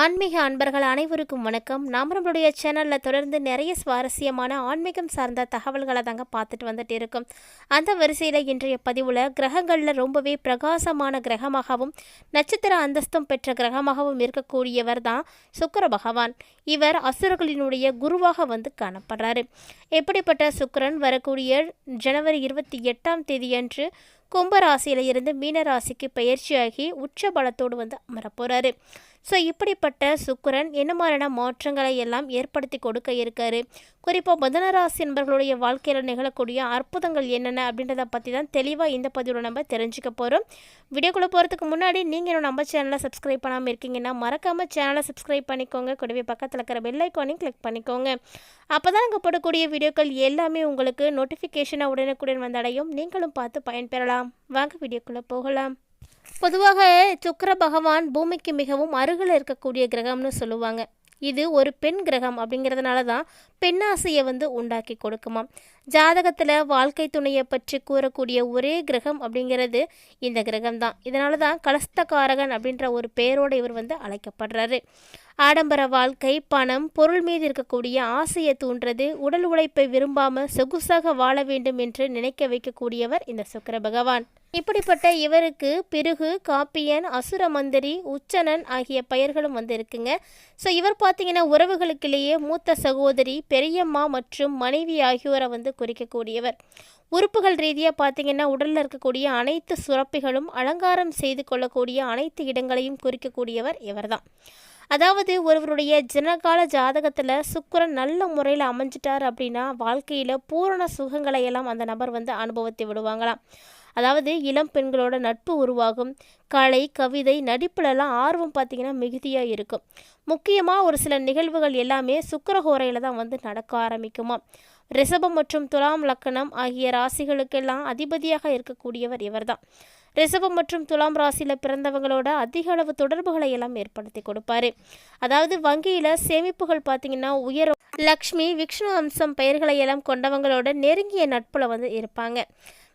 ஆன்மீக அன்பர்கள் அனைவருக்கும் வணக்கம். நாம் நம்மளுடைய சேனலில் தொடர்ந்து நிறைய சுவாரஸ்யமான ஆன்மீகம் சார்ந்த தகவல்களை தாங்க பார்த்துட்டு வந்துட்டு இருக்கோம். அந்த வரிசையில் இன்றைய பதிவில் கிரகங்களில் ரொம்பவே பிரகாசமான கிரகமாகவும் நட்சத்திர அந்தஸ்தம் பெற்ற கிரகமாகவும் இருக்கக்கூடியவர் தான் சுக்கிர பகவான். இவர் அசுரர்களினுடைய குருவாக வந்து காணப்படுறாரு. எப்படிப்பட்ட சுக்கரன்? வரக்கூடிய ஜனவரி இருபத்தி எட்டாம் தேதியன்று கும்பராசியில் இருந்து மீனராசிக்கு பயிற்சியாகி உச்ச பலத்தோடு வந்து அமரப்போகிறாரு ஸோ இப்படிப்பட்ட சுக்கரன் என்ன மாதிரியான மாற்றங்களை எல்லாம் ஏற்படுத்தி கொடுக்க இருக்காரு? குறிப்பாக புதனராசி என்பவர்களுடைய வாழ்க்கையில் நிகழக்கூடிய அற்புதங்கள் என்னென்ன அப்படின்றத பற்றி தான் தெளிவாக இந்த பதிவில் நம்ம தெரிஞ்சுக்க போகிறோம் வீடியோக்குள்ளே போகிறதுக்கு முன்னாடி நீங்கள் இன்னும் நம்ம சேனலை சப்ஸ்கிரைப் பண்ணாமல் இருக்கீங்கன்னா மறக்காமல் சேனலை சப்ஸ்கிரைப் பண்ணிக்கோங்க. கூடவே பக்கத்தில் இருக்கிற பெல்லைக்கானையும் கிளிக் பண்ணிக்கோங்க. அப்போ தான் அங்கே போடக்கூடிய வீடியோக்கள் எல்லாமே உங்களுக்கு நோட்டிஃபிகேஷனாக உடனுக்குடன் வந்தடையும் நீங்களும் பார்த்து பயன்பெறலாம். வாங்க வீடியோக்குள்ளே போகலாம். பொதுவாக சுக்கர பகவான் பூமிக்கு மிகவும் அருகில் இருக்கக்கூடிய கிரகம்னு சொல்லுவாங்க. இது ஒரு பெண் கிரகம் அப்படிங்கிறதுனால தான் பெண்ணாசையை வந்து உண்டாக்கி கொடுக்குமாம். ஜாதகத்தில் வாழ்க்கை துணையை பற்றி கூறக்கூடிய ஒரே கிரகம் அப்படிங்கிறது இந்த கிரகம் தான் இதனால தான் கலஸ்தகாரகன் அப்படின்ற ஒரு பெயரோடு இவர் வந்து அழைக்கப்படுறாரு. ஆடம்பர வாழ்க்கை பணம் பொருள் மீது இருக்கக்கூடிய ஆசையை தூண்டுறது உடல் உழைப்பை விரும்பாமல் சொகுசாக வாழ வேண்டும் என்று நினைக்க வைக்கக்கூடியவர் இந்த சுக்கர பகவான். இப்படிப்பட்ட இவருக்கு பிருகு காப்பியன் அசுர மந்திரி உச்சனன் ஆகிய பெயர்களும் வந்து இருக்குங்க ஸோ இவர் பார்த்தீங்கன்னா உறவுகளுக்கிலேயே மூத்த சகோதரி பெரியம்மா மற்றும் மனைவி ஆகியோரை வந்து குறிக்கக்கூடியவர். உறுப்புகள் ரீதியாக பார்த்தீங்கன்னா உடலில் இருக்கக்கூடிய அனைத்து சுரப்பிகளும் அலங்காரம் செய்து கொள்ளக்கூடிய அனைத்து இடங்களையும் குறிக்கக்கூடியவர் இவர்தான். அதாவது ஒருவருடைய ஜனகால ஜாதகத்தில் சுக்கரன் நல்ல முறையில் அமைஞ்சிட்டார் அப்படின்னா வாழ்க்கையில் பூரண சுகங்களை எல்லாம் அந்த நபர் வந்து அனுபவித்து விடுவாங்களாம். அதாவது இளம் பெண்களோட நட்பு உருவாகும். கலை கவிதை நடிப்புலலாம் ஆர்வம் பார்த்திங்கன்னா மிகுதியாக இருக்கும். முக்கியமாக ஒரு சில நிகழ்வுகள் எல்லாமே சுக்கரஹோரையில் தான் வந்து நடக்க ஆரம்பிக்குமா ரிஷபம் மற்றும் துலாம் லக்கணம் ஆகிய ராசிகளுக்கெல்லாம் அதிபதியாக இருக்கக்கூடியவர் இவர்தான். ரிசவம் மற்றும் துலாம் ராசியில் பிறந்தவங்களோட அதிக அளவு தொடர்புகளை எல்லாம் ஏற்படுத்தி கொடுப்பாரு. அதாவது வங்கியில் சேமிப்புகள் பார்த்தீங்கன்னா உயரும் லக்ஷ்மி விஷ்ணு அம்சம் பெயர்களை எல்லாம் கொண்டவங்களோட நெருங்கிய நட்புல வந்து இருப்பாங்க.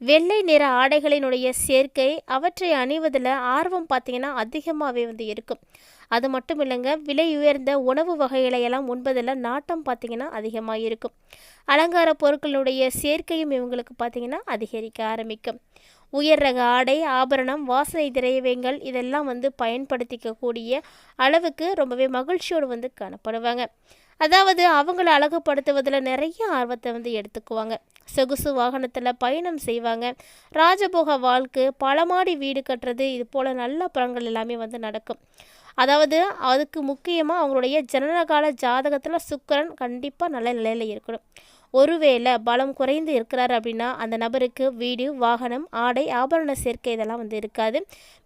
வெள்ளை நிற ஆடைகளினுடைய சேர்க்கை அவற்றை அணிவதில் ஆர்வம் பார்த்திங்கன்னா அதிகமாகவே வந்து இருக்கும். அது மட்டும் இல்லைங்க விலை உயர்ந்த உணவு வகைகளை எல்லாம் உண்பதில் நாட்டம் பார்த்தீங்கன்னா அதிகமாக இருக்கும். அலங்கார பொருட்களுடைய சேர்க்கையும் இவங்களுக்கு பார்த்தீங்கன்னா அதிகரிக்க ஆரம்பிக்கும். உயர் ரக ஆடை ஆபரணம் வாசனை திரையவங்கள் இதெல்லாம் வந்து பயன்படுத்திக்கக்கூடிய அளவுக்கு ரொம்பவே மகிழ்ச்சியோடு வந்து காணப்படுவாங்க. அதாவது அவங்கள அழகுபடுத்துவதில் நிறைய ஆர்வத்தை வந்து எடுத்துக்குவாங்க. சொகுசு வாகனத்தில் பயணம் செய்வாங்க. ராஜபோக வாழ்க்கை பலமாடி வீடு கட்டுறது இது போல் நல்ல பலன்கள் எல்லாமே வந்து நடக்கும். அதாவது அதுக்கு முக்கியமாக அவங்களுடைய ஜனனகால ஜாதகத்தில் சுக்கரன் கண்டிப்பாக நல்ல நிலையில் இருக்கணும். ஒருவேளை பலம் குறைந்து இருக்கிறார் அப்படின்னா அந்த நபருக்கு வீடு வாகனம் ஆடை ஆபரண சேர்க்கை இதெல்லாம் வந்து இருக்காது.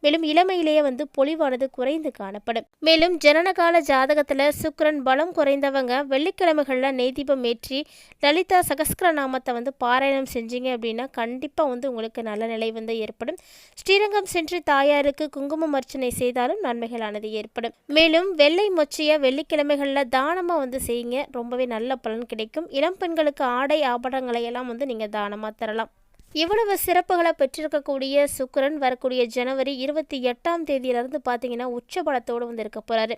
மேலும் இளமையிலேயே வந்து பொலிவானது குறைந்து காணப்படும். மேலும் ஜனனகால ஜாதகத்தில் சுக்கரன் பலம் குறைந்தவங்க வெள்ளிக்கிழமைகளில் நெய்தீபம் ஏற்றி லலிதா சகஸ்கர நாமத்தை வந்து பாராயணம் செஞ்சீங்க அப்படின்னா கண்டிப்பாக வந்து உங்களுக்கு நல்ல நிலை வந்து ஏற்படும். ஸ்ரீரங்கம் சென்று தாயாருக்கு குங்குமம் அர்ச்சனை செய்தாலும் நன்மைகளானது ஏற்படும். மேலும் வெள்ளை மொச்சையை வெள்ளிக்கிழமைகளில் தானமாக வந்து செய்யுங்க. ரொம்பவே நல்ல பலன் கிடைக்கும். இளம் பெண்களுக்கு அவர்களுக்கு ஆடை ஆபரணங்களை எல்லாம் வந்து நீங்கள் தானமாக தரலாம். இவ்வளவு சிறப்புகளை பெற்றிருக்கக்கூடிய சுக்கரன் வரக்கூடிய ஜனவரி இருபத்தி எட்டாம் தேதியிலிருந்து பார்த்தீங்கன்னா உச்சபலத்தோடு வந்து இருக்க போகிறாரு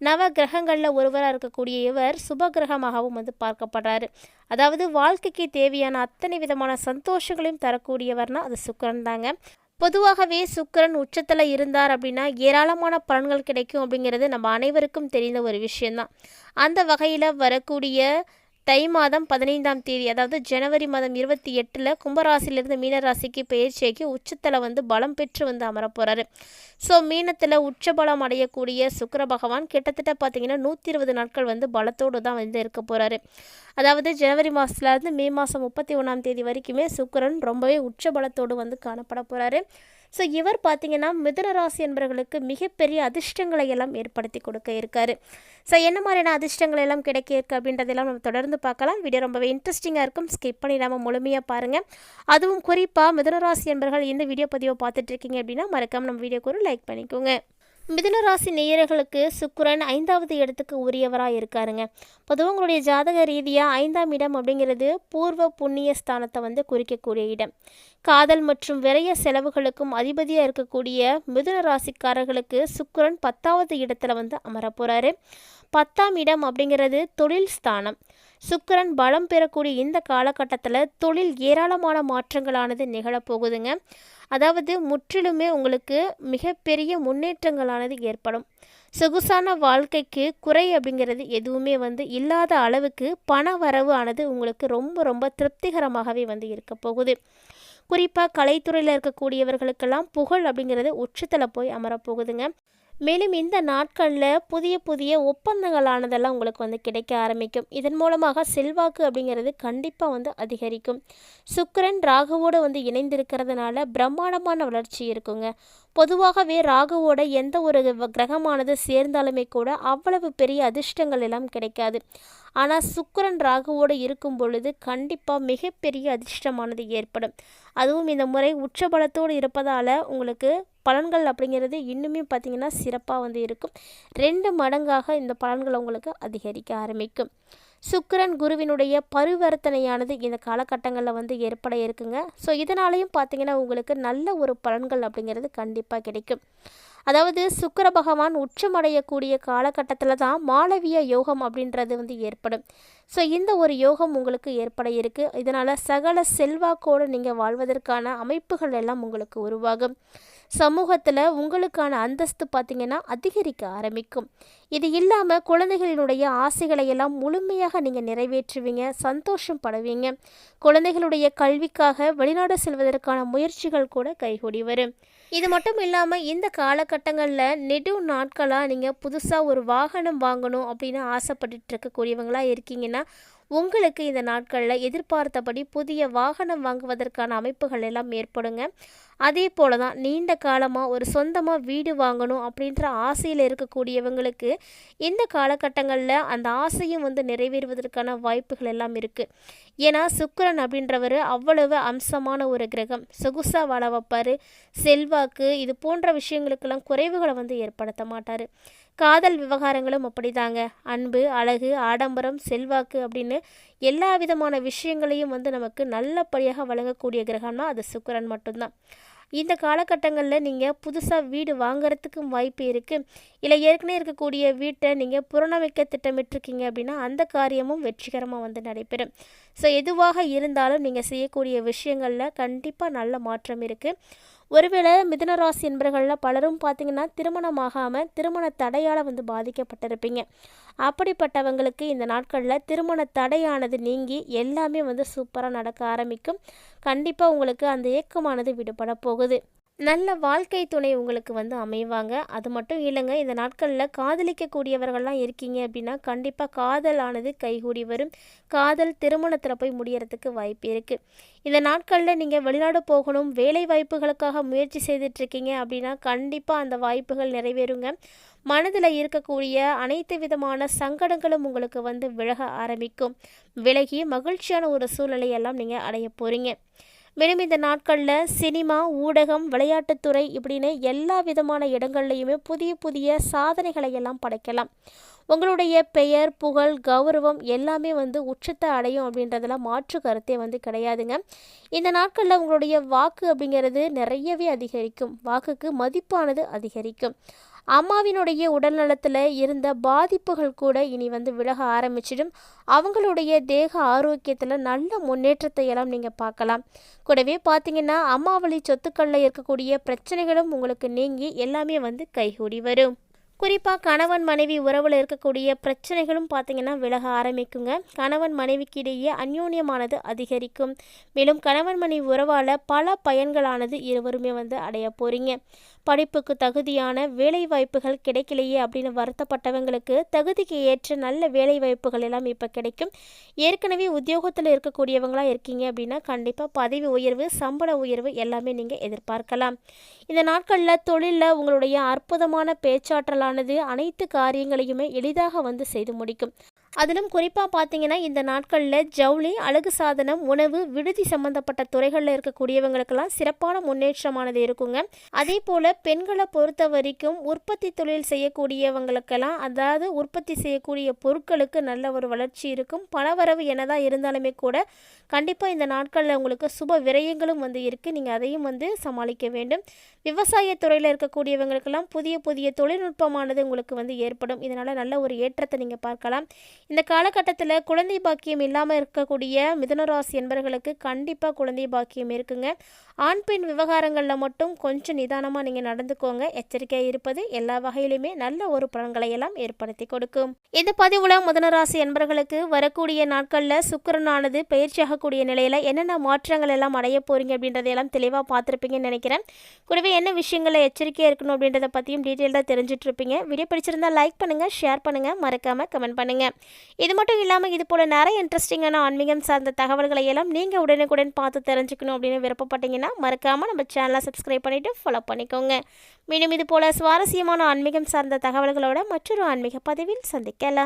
நவ கிரகங்களில் ஒருவராக இருக்கக்கூடிய இவர் சுப கிரகமாகவும் வந்து பார்க்கப்படுறாரு. அதாவது வாழ்க்கைக்கு தேவையான அத்தனை விதமான சந்தோஷங்களையும் தரக்கூடியவர்னா அது சுக்கரன் தாங்க. பொதுவாகவே சுக்கரன் உச்சத்தில் இருந்தார் அப்படின்னா ஏராளமான பலன்கள் கிடைக்கும் அப்படிங்கிறது நம்ம அனைவருக்கும் தெரிந்த ஒரு விஷயந்தான் அந்த வகையில் வரக்கூடிய தை மாதம் பதினைந்தாம் தேதி அதாவது ஜனவரி மாதம் இருபத்தி எட்டில் கும்பராசிலிருந்து மீனராசிக்கு பயிற்சியாக்கி உச்சத்தில் வந்து பலம் பெற்று வந்து அமரப்போகிறாரு ஸோ மீனத்தில் உச்ச பலம் அடையக்கூடிய சுக்கர பகவான் கிட்டத்தட்ட பார்த்தீங்கன்னா நூற்றி இருபது நாட்கள் வந்து பலத்தோடு தான் வந்து இருக்க போகிறாரு அதாவது ஜனவரி மாதத்துலேருந்து மே மாதம் முப்பத்தி ஒன்றாம் தேதி வரைக்குமே சுக்கரன் ரொம்பவே உச்ச பலத்தோடு வந்து காணப்பட போகிறாரு ஸோ இவர் பார்த்தீங்கன்னா மிதுன ராசி என்பவர்களுக்கு மிகப்பெரிய அதிர்ஷ்டங்களை எல்லாம் ஏற்படுத்தி கொடுக்க இருக்காரு. ஸோ என்ன மாதிரியான அதிர்ஷ்டங்கள் எல்லாம் கிடைக்க இருக்கு அப்படின்றதெல்லாம் நம்ம தொடர்ந்து பார்க்கலாம். வீடியோ ரொம்பவே இன்ட்ரெஸ்டிங்காக இருக்கும். ஸ்கிப் பண்ணிடாமல் முழுமையாக பாருங்கள் அதுவும் குறிப்பாக மிதுன ராசி என்பவர்கள் இந்த வீடியோ பதிவை பார்த்துட்டு இருக்கீங்க அப்படின்னா மறக்காமல் நம்ம வீடியோக்கு ஒரு லைக் பண்ணிக்கோங்க. மிதுன ராசி நேயர்களுக்கு சுக்கரன் ஐந்தாவது இடத்துக்கு உரியவராக இருக்காருங்க பொதுவாக உங்களுடைய ஜாதக ரீதியாக ஐந்தாம் இடம் அப்படிங்கிறது பூர்வ புண்ணிய ஸ்தானத்தை வந்து குறிக்கக்கூடிய இடம். காதல் மற்றும் விரைய செலவுகளுக்கும் அதிபதியாக இருக்கக்கூடிய மிதுன ராசிக்காரர்களுக்கு சுக்கரன் பத்தாவது இடத்துல வந்து அமரப் போகிறாரு பத்தாம் இடம் அப்படிங்கிறது தொழில் ஸ்தானம். சுக்கிரன் பலம் பெறக்கூடிய இந்த காலகட்டத்தில் தொழில் ஏராளமான மாற்றங்களானது நிகழப்போகுதுங்க அதாவது முற்றிலுமே உங்களுக்கு மிகப்பெரிய முன்னேற்றங்களானது ஏற்படும். சொகுசான வாழ்க்கைக்கு குறை அப்படிங்கிறது எதுவுமே வந்து இல்லாத அளவுக்கு பண வரவு ஆனது உங்களுக்கு ரொம்ப ரொம்ப திருப்திகரமாகவே வந்து இருக்க போகுது. குறிப்பாக கலைத்துறையில் இருக்கக்கூடியவர்களுக்கெல்லாம் புகழ் அப்படிங்கிறது உச்சத்தில் போய் அமரப்போகுதுங்க மேலும் இந்த நாட்களில் புதிய புதிய ஒப்பந்தங்களானதெல்லாம் உங்களுக்கு வந்து கிடைக்க ஆரம்பிக்கும். இதன் மூலமாக செல்வாக்கு அப்படிங்கிறது கண்டிப்பாக வந்து அதிகரிக்கும். சுக்கிரன் ராகுவோடு வந்து இணைந்திருக்கிறதுனால பிரம்மாண்டமான வளர்ச்சி இருக்குங்க. பொதுவாகவே ராகுவோட எந்த ஒரு கிரகமானது சேர்ந்தாலுமே கூட அவ்வளவு பெரிய அதிர்ஷ்டங்கள் எல்லாம் கிடைக்காது. ஆனால் சுக்கரன் ராகுவோடு இருக்கும் பொழுது கண்டிப்பாக மிகப்பெரிய அதிர்ஷ்டமானது ஏற்படும். அதுவும் இந்த முறை உச்சபலத்தோடு இருப்பதால் உங்களுக்கு பலன்கள் அப்படிங்கிறது இன்னுமே பார்த்திங்கன்னா சிறப்பாக வந்து இருக்கும். ரெண்டு மடங்காக இந்த பலன்கள் உங்களுக்கு அதிகரிக்க ஆரம்பிக்கும். சுக்கரன் குருவினுடைய பரிவர்த்தனையானது இந்த காலகட்டங்களில் வந்து ஏற்பட இருக்குங்க. ஸோ இதனாலையும் பார்த்தீங்கன்னா உங்களுக்கு நல்ல ஒரு பலன்கள் அப்படிங்கிறது கண்டிப்பாக கிடைக்கும். அதாவது சுக்கர பகவான் உச்சமடையக்கூடிய காலகட்டத்தில் தான் மாளவிய யோகம் அப்படின்றது வந்து ஏற்படும். ஸோ இந்த ஒரு யோகம் உங்களுக்கு ஏற்பட இருக்குது இதனால் சகல செல்வாக்கோடு நீங்கள் வாழ்வதற்கான அமைப்புகள் எல்லாம் உங்களுக்கு உருவாகும். சமூகத்தில் உங்களுக்கான அந்தஸ்து பார்த்திங்கன்னா அதிகரிக்க ஆரம்பிக்கும். இது இல்லாமல் குழந்தைகளினுடைய ஆசைகளை எல்லாம் முழுமையாக நீங்கள் நிறைவேற்றுவீங்க சந்தோஷம் படுவீங்க. குழந்தைகளுடைய கல்விக்காக வெளிநாடு செல்வதற்கான முயற்சிகள் கூட கைகூடி வரும். இது மட்டும் இல்லாமல் இந்த காலகட்டங்களில் நெடு நாட்களாக நீங்கள் புதுசாக ஒரு வாகனம் வாங்கணும் அப்படின்னு ஆசைப்பட்டுட்ருக்கக்கூடியவங்களாக இருக்கீங்கன்னா உங்களுக்கு இந்த நாட்களில் எதிர்பார்த்தபடி புதிய வாகனம் வாங்குவதற்கான அமைப்புகள் எல்லாம் ஏற்படுங்க. அதே போல தான் நீண்ட காலமாக ஒரு சொந்தமாக வீடு வாங்கணும் அப்படின்ற ஆசையில் இருக்கக்கூடியவங்களுக்கு இந்த காலகட்டங்களில் அந்த ஆசையும் வந்து நிறைவேறுவதற்கான வாய்ப்புகள் எல்லாம் இருக்குது ஏன்னா சுக்கரன் அப்படின்றவர் அவ்வளவு அம்சமான ஒரு கிரகம். சொகுசாக வாழ வைப்பார். செல்வாக்கு இது போன்ற விஷயங்களுக்கெல்லாம் குறைவுகளை வந்து ஏற்படுத்த மாட்டார். காதல் விவகாரங்களும் அப்படிதாங்க. அன்பு அழகு ஆடம்பரம் செல்வாக்கு அப்படின்னு எல்லா விதமான விஷயங்களையும் வந்து நமக்கு நல்லபடியாக வழங்கக்கூடிய கிரகம்னா அது சுக்கரன் மட்டும்தான். இந்த காலகட்டங்களில் நீங்கள் புதுசாக வீடு வாங்குறதுக்கும் வாய்ப்பு இருக்குது இல்லை ஏற்கனவே இருக்கக்கூடிய வீட்டை நீங்கள் புறணமைக்க திட்டமிட்டிருக்கீங்க அப்படின்னா அந்த காரியமும் வெற்றிகரமாக வந்து நடைபெறும். ஸோ எதுவாக இருந்தாலும் நீங்கள் செய்யக்கூடிய விஷயங்களில் கண்டிப்பாக நல்ல மாற்றம் இருக்குது ஒருவேளை மிதுனராசி என்பர்களில் பலரும் பார்த்திங்கன்னா திருமணமாகாமல் திருமண தடையால் வந்து பாதிக்கப்பட்டிருப்பீங்க. அப்படிப்பட்டவங்களுக்கு இந்த நாட்களில் திருமண தடையானது நீங்கி எல்லாமே வந்து சூப்பராக நடக்க ஆரம்பிக்கும். கண்டிப்பாக உங்களுக்கு அந்த ஏக்கமானது விடுபட போகுது. நல்ல வாழ்க்கை துணை உங்களுக்கு வந்து அமைவாங்க. அது மட்டும் இல்லைங்க இந்த நாட்களில் காதலிக்கக்கூடியவர்கள்லாம் இருக்கீங்க அப்படின்னா கண்டிப்பாக காதலானது கைகூடி வரும். காதல் திருமணத்தில் போய் முடியறதுக்கு வாய்ப்பு இருக்குது இந்த நாட்களில் நீங்கள் வெளிநாடு போகணும் வேலை வாய்ப்புகளுக்காக முயற்சி செய்துட்ருக்கீங்க அப்படின்னா கண்டிப்பாக அந்த வாய்ப்புகள் நிறைவேறுங்க. மனதில் இருக்கக்கூடிய அனைத்து விதமான சங்கடங்களும் உங்களுக்கு வந்து விலக ஆரம்பிக்கும். விலகி மகிழ்ச்சியான ஒரு சூழ்நிலையெல்லாம் நீங்கள் அடைய போகிறீங்க மேலும் இந்த நாட்களில் சினிமா ஊடகம் விளையாட்டுத்துறை இப்படின்னு எல்லா விதமான இடங்கள்லையுமே புதிய புதிய சாதனைகளை எல்லாம் படைக்கலாம். உங்களுடைய பெயர் புகழ் கௌரவம் எல்லாமே வந்து உச்சத்தை அடையும் அப்படின்றதுல மாற்று கருத்தே வந்து கிடையாதுங்க. இந்த நாட்களில் உங்களுடைய வாக்கு அப்படிங்கிறது நிறையவே அதிகரிக்கும். வாக்குக்கு மதிப்பானது அதிகரிக்கும். அம்மாவினுடைய உடல்நலத்தில் இருந்த பாதிப்புகள் கூட இனி வந்து விலக ஆரம்பிச்சிடும். அவங்களுடைய தேக ஆரோக்கியத்தில் நல்ல முன்னேற்றத்தை எல்லாம் நீங்கள் பார்க்கலாம். கூடவே பார்த்தீங்கன்னா அம்மாவளி சொத்துக்களில் இருக்கக்கூடிய பிரச்சனைகளும் உங்களுக்கு நீங்கி எல்லாமே வந்து கைகூடி வரும். குறிப்பாக கணவன் மனைவி உறவில் இருக்கக்கூடிய பிரச்சனைகளும் பார்த்தீங்கன்னா விலக ஆரம்பிக்குங்க. கணவன் மனைவிக்கு இடையே அந்யோன்யமானது அதிகரிக்கும். மேலும் கணவன் மனைவி உறவால் பல பயன்களானது இருவருமே வந்து அடைய போகிறீங்க படிப்புக்கு தகுதியான வேலை வாய்ப்புகள் கிடைக்கலையே அப்படின்னு வருத்தப்பட்டவங்களுக்கு தகுதிக்கு ஏற்ற நல்ல வேலை வாய்ப்புகள் எல்லாம் இப்போ கிடைக்கும். ஏற்கனவே உத்தியோகத்தில் இருக்கக்கூடியவங்களாக இருக்கீங்க அப்படின்னா கண்டிப்பாக பதவி உயர்வு சம்பள உயர்வு எல்லாமே நீங்கள் எதிர்பார்க்கலாம். இந்த நாட்களில் தொழிலில் உங்களுடைய அற்புதமான பேச்சாற்றலானது அனைத்து காரியங்களையுமே எளிதாக வந்து செய்து முடிக்கும். அதிலும் குறிப்பாக பார்த்தீங்கன்னா இந்த நாட்களில் ஜவுளி அழகு சாதனம் உணவு விடுதி சம்பந்தப்பட்ட துறைகளில் இருக்கக்கூடியவங்களுக்கெல்லாம் சிறப்பான முன்னேற்றமானது இருக்குங்க. அதே போல் பெண்களை பொறுத்த வரைக்கும் உற்பத்தி தொழில் செய்யக்கூடியவங்களுக்கெல்லாம் அதாவது உற்பத்தி செய்யக்கூடிய பொருட்களுக்கு நல்ல ஒரு வளர்ச்சி இருக்கும். பணவரவு என்னதான் இருந்தாலுமே கூட கண்டிப்பாக இந்த நாட்களில் உங்களுக்கு சுப விரயங்களும் வந்து இருக்குது நீங்கள் அதையும் வந்து சமாளிக்க வேண்டும். விவசாய துறையில் இருக்கக்கூடியவங்களுக்கெல்லாம் புதிய புதிய தொழில்நுட்பமானது உங்களுக்கு வந்து ஏற்படும். இதனால் நல்ல ஒரு ஏற்றத்தை நீங்கள் பார்க்கலாம். இந்த காலகட்டத்தில் குழந்தை பாக்கியம் இல்லாமல் இருக்கக்கூடிய மிதனராசி என்பர்களுக்கு கண்டிப்பாக குழந்தை பாக்கியம் இருக்குங்க. ஆண் பெண் விவகாரங்களில் மட்டும் கொஞ்சம் நிதானமாக நீங்கள் நடந்துக்கோங்க. எச்சரிக்கையாக இருப்பது எல்லா வகையிலுமே நல்ல ஒரு பலன்களை எல்லாம் ஏற்படுத்தி கொடுக்கும். இந்த பதிவுல முதனராசி என்பர்களுக்கு வரக்கூடிய நாட்களில் சுக்கரனானது பயிற்சியாகக்கூடிய நிலையில் என்னென்ன மாற்றங்கள் எல்லாம் அடைய போறீங்க அப்படின்றதையெல்லாம் தெளிவாக பார்த்துருப்பீங்கன்னு நினைக்கிறேன். கூடவே என்ன விஷயங்களை எச்சரிக்கையாக இருக்கணும் அப்படின்றத பற்றியும் டீட்டெயிலாக தெரிஞ்சிட்ருப்பீங்க வீடியோ பிடிச்சிருந்தா லைக் பண்ணுங்கள் ஷேர் பண்ணுங்கள் மறக்காமல் கமெண்ட் பண்ணுங்கள் இது மட்டும் இல்லாமல் இது போல் நிறைய இன்ட்ரெஸ்டிங்கான ஆன்மீகம் சார்ந்த தகவல்களை எல்லாம் நீங்கள் உடனுக்குடன் பார்த்து தெரிஞ்சுக்கணும் அப்படின்னு விருப்பப்பட்டீங்கன்னா மறக்காமல் நம்ம சேனலை சப்ஸ்கிரைப் பண்ணிவிட்டு ஃபாலோ பண்ணிக்கோங்க. மீண்டும் இது போல் சுவாரஸ்யமான ஆன்மீகம் சார்ந்த தகவல்களோட மற்றொரு ஆன்மீக பதிவில் சந்திக்கலாம்.